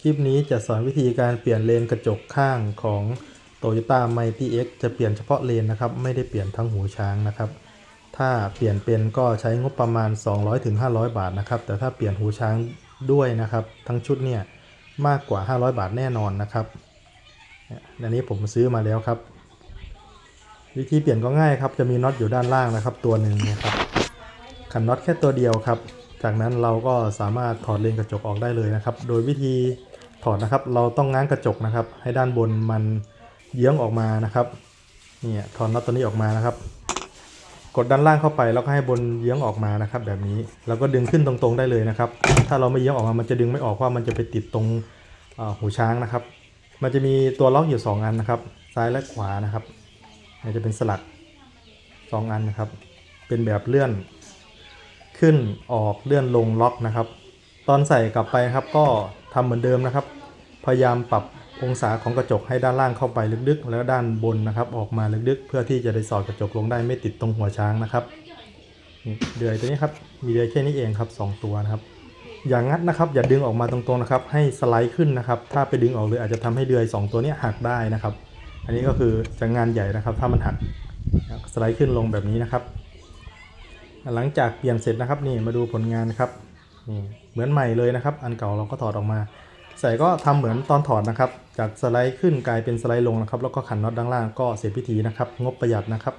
คลิปนี้จะสอนวิธีการเปลี่ยนเลนกระจกข้างของ Toyota Mighty X จะเปลี่ยนเฉพาะเลนนะครับ ไม่ได้เปลี่ยนทั้งหูช้างนะครับ ถ้าเปลี่ยนเป็นก็ใช้งบประมาณ 200-500 บาทนะครับ แต่ถ้าเปลี่ยนหูช้างด้วยนะครับ ทั้งชุดเนี่ยมากกว่า 500 บาทแน่นอนนะครับอันนี้ผมซื้อมาแล้วครับ วิธีเปลี่ยนก็ง่ายครับ จะมีน็อตอยู่ด้านล่างนะครับ ตัวหนึ่งนะครับขันน็อตแค่ตัวเดียวครับ จากนั้นเราก็สามารถถอดเลนกระจกออกได้เลยนะครับ โดยวิธีถอดนะครับ เราต้องง้างกระจกนะครับ ให้ด้านบนมันเยื้องออกมานะครับเนี่ยถอดน็อตตัวนี้ออกมานะครับ กดด้านล่างเข้าไปแล้วก็ให้บนเยื้องออกมานะครับ แบบนี้แล้วก็ดึงขึ้นตรงๆได้เลยนะครับ ถ้าเราไม่เยื้องออกมามันจะดึงไม่ออกเพราะมันจะไปติดตรงหูช้างนะครับ มันจะมีตัวล็อกอยู่สองอันนะครับ ซ้ายและขวานะครับจะเป็นสลักสองอันนะครับ เป็นแบบเลื่อน ขึ้นออกเลื่อนลงล็อกนะครับ ตอนใส่กลับไปครับก็ทำเหมือนเดิมนะครับ พยายามปรับองศาของกระจกให้ด้านล่างเข้าไปลึกๆ แล้วด้านบนนะครับ ออกมาลึกๆ เพื่อที่จะได้สอดกระจกลงได้ไม่ติดตรงหัวช้างนะครับเดือยตัวนี้ครับมีเดือยแค่นี้เองครับสองตัวนะครับ อย่างงัดนะครับอย่าดึงออกมาตรงๆนะครับ ให้สไลด์ขึ้นนะครับ ถ้าไปดึงออกเลยอาจจะทำให้เดือยสองตัวนี้หักได้นะครับ อันนี้ก็คือจะงานใหญ่นะครับ ถ้ามันหักสไลด์ขึ้นลงแบบนี้นะครับ หลังจากเปลี่ยนเสร็จนะครับนี่มาดูผลงานครับนี่เหมือนใหม่เลยนะครับ อันเก่าเราก็ถอดออกมา ใส่ก็ทำเหมือนตอนถอดนะครับ จากสไลด์ขึ้นกลายเป็นสไลด์ลงนะครับ แล้วก็ขันน็อตด้านล่างก็เสร็จพิธีนะครับ งบประหยัดนะครับ